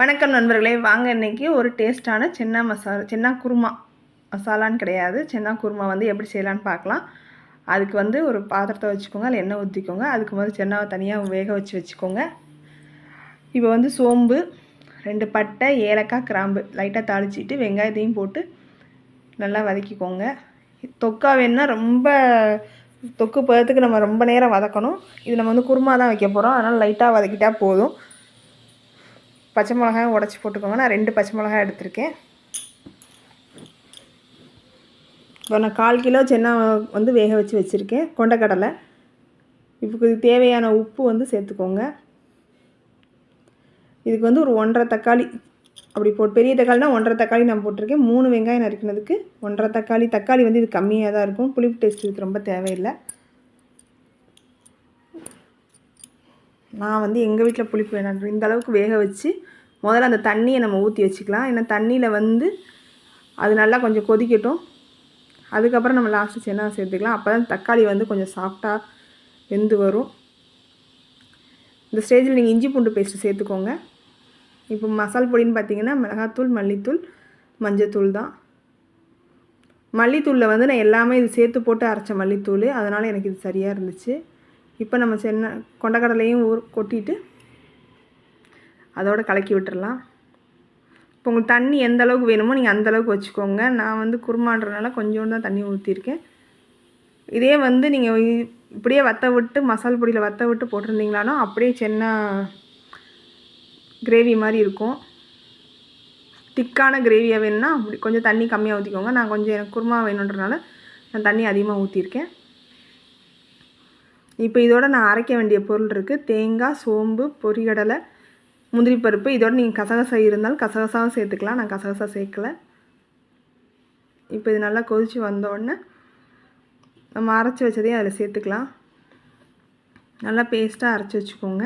வணக்கம் நண்பர்களே வாங்க இன்னைக்கு ஒரு டேஸ்ட்டான சென்னா மசாலா சென்னா குருமா. மசாலான்னு கிடையாது. சென்னா குருமா வந்து எப்படி செய்யலான்னு பார்க்கலாம். அதுக்கு வந்து ஒரு பாத்திரத்தை வச்சுக்கோங்க அதில் எண்ணெய் ஊற்றிக்கோங்க அதுக்கு முதல்ல சென்னாவை தனியாக வேக வச்சு வச்சுக்கோங்க. இப்போ வந்து சோம்பு ரெண்டு பட்டை ஏலக்காய் கிராம்பு லைட்டாக தாளிச்சிட்டு வெங்காயத்தையும் போட்டு நல்லா வதக்கிக்கோங்க. தொக்கா வேணுன்னா ரொம்ப தொக்கு பதத்துக்கு நம்ம ரொம்ப நேரம் வதக்கணும். இது நம்ம வந்து குருமா தான் வைக்க போகிறோம் அதனால் லைட்டாக வதக்கிட்டால் போதும். பச்சை மிளகாயும் உடச்சி போட்டுக்கோங்க. நான் ரெண்டு பச்சை மிளகாய் எடுத்திருக்கேன். இப்போ நான் கால் கிலோ சென்னா வந்து வேக வச்சு வச்சுருக்கேன். கொண்டக்கடலை. இப்போ இதுக்கு தேவையான உப்பு வந்து சேர்த்துக்கோங்க. இதுக்கு வந்து ஒரு ஒன்றரை தக்காளி. அப்படி போட்டு பெரிய தக்காளினா ஒன்றரை தக்காளி நான் போட்டிருக்கேன். மூணு வெங்காயம் நறுக்கினதுக்கு ஒன்றரை தக்காளி. தக்காளி வந்து இது கம்மியாக தான் இருக்கும். புளிப்பு டேஸ்ட் இதுக்கு ரொம்ப தேவையில்லை. நான் வந்து எங்கள் வீட்டில் புளிப்பு வேணாம் இந்த அளவுக்கு வேக வச்சு முதல்ல அந்த தண்ணியை நம்ம ஊற்றி வச்சுக்கலாம். ஏன்னா தண்ணியில் வந்து அது நல்லா கொஞ்சம் கொதிக்கட்டும். அதுக்கப்புறம் நம்ம லாஸ்ட்டு சென்னா சேர்த்துக்கலாம். அப்போ தான் தக்காளி வந்து கொஞ்சம் சாஃப்டாக வெந்து வரும். இந்த ஸ்டேஜில் நீங்கள் இஞ்சி பூண்டு பேஸ்ட்டு சேர்த்துக்கோங்க. இப்போ மசால் பொடின்னு பார்த்தீங்கன்னா மிளகாத்தூள் மல்லித்தூள் மஞ்சத்தூள் தான். மல்லித்தூளில் வந்து நான் எல்லாமே இது சேர்த்து போட்டு அரைச்ச மல்லித்தூள். அதனால் எனக்கு இது சரியாக இருந்துச்சு. இப்போ நம்ம சென்னை கொண்டக்கடலையும் ஊர் கொட்டிட்டு அதோடு கலக்கி விட்டுறலாம். இப்போ உங்களுக்கு தண்ணி எந்த அளவுக்கு வேணுமோ நீங்கள் அந்தளவுக்கு வச்சுக்கோங்க. நான் வந்து குருமான்றனால கொஞ்சோண்டு தான் தண்ணி ஊற்றிருக்கேன் இதே வந்து நீங்கள் இப்படியே வத்த விட்டு மசால் பொடியில் வத்த விட்டு போட்டிருந்தீங்களானோ அப்படியே சின்ன கிரேவி மாதிரி இருக்கும். திக்கான கிரேவியாக வேணும்னா அப்படி கொஞ்சம் தண்ணி கம்மியாக ஊற்றிக்கோங்க நான் கொஞ்சம் எனக்கு குருமா வேணுன்றனால நான் தண்ணி அதிகமாக ஊற்றிருக்கேன் இப்போ இதோட நான் அரைக்க வேண்டிய பொருள் இருக்குது தேங்காய் சோம்பு பொரிகடலை முந்திரி பருப்பு. இதோட நீங்கள் கசகசா இருந்தாலும் கசகசாவும் சேர்த்துக்கலாம். நான் கசகசா சேர்க்கல. இப்போ இது நல்லா கொதித்து வந்தோடனே நம்ம அரைச்சி வச்சதையும் அதில் சேர்த்துக்கலாம். நல்லா பேஸ்ட்டாக அரைச்சி வச்சுக்கோங்க.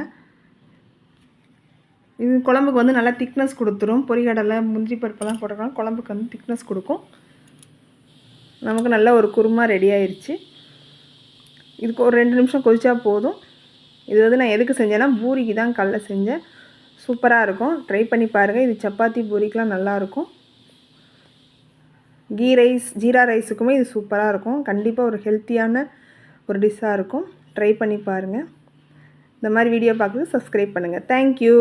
இது குழம்புக்கு வந்து நல்லா திக்னஸ் கொடுத்துரும். பொரிகடலை முந்திரி பருப்பெல்லாம் போட்டுக்கலாம் குழம்புக்கு வந்து திக்னஸ் கொடுக்கும். நமக்கு நல்ல ஒரு குருமா ரெடி ஆயிடுச்சு இதுக்கு ஒரு ரெண்டு நிமிஷம் கொதிச்சா போதும். இது வந்து நான் எதுக்கு செஞ்சேன்னா பூரிக்கு தான் கடல செஞ்சேன். சூப்பராக இருக்கும். ட்ரை பண்ணி பாருங்கள் இது சப்பாத்தி பூரிக்கெலாம் நல்லாயிருக்கும் கீ ரைஸ் ஜீரா ரைஸுக்குமே இது சூப்பராக இருக்கும். கண்டிப்பாக ஒரு ஹெல்த்தியான ஒரு டிஷ்ஷாக இருக்கும். ட்ரை பண்ணி பாருங்கள் இந்த மாதிரி வீடியோ பார்க்குறது சப்ஸ்கிரைப் பண்ணுங்கள் தேங்க்யூ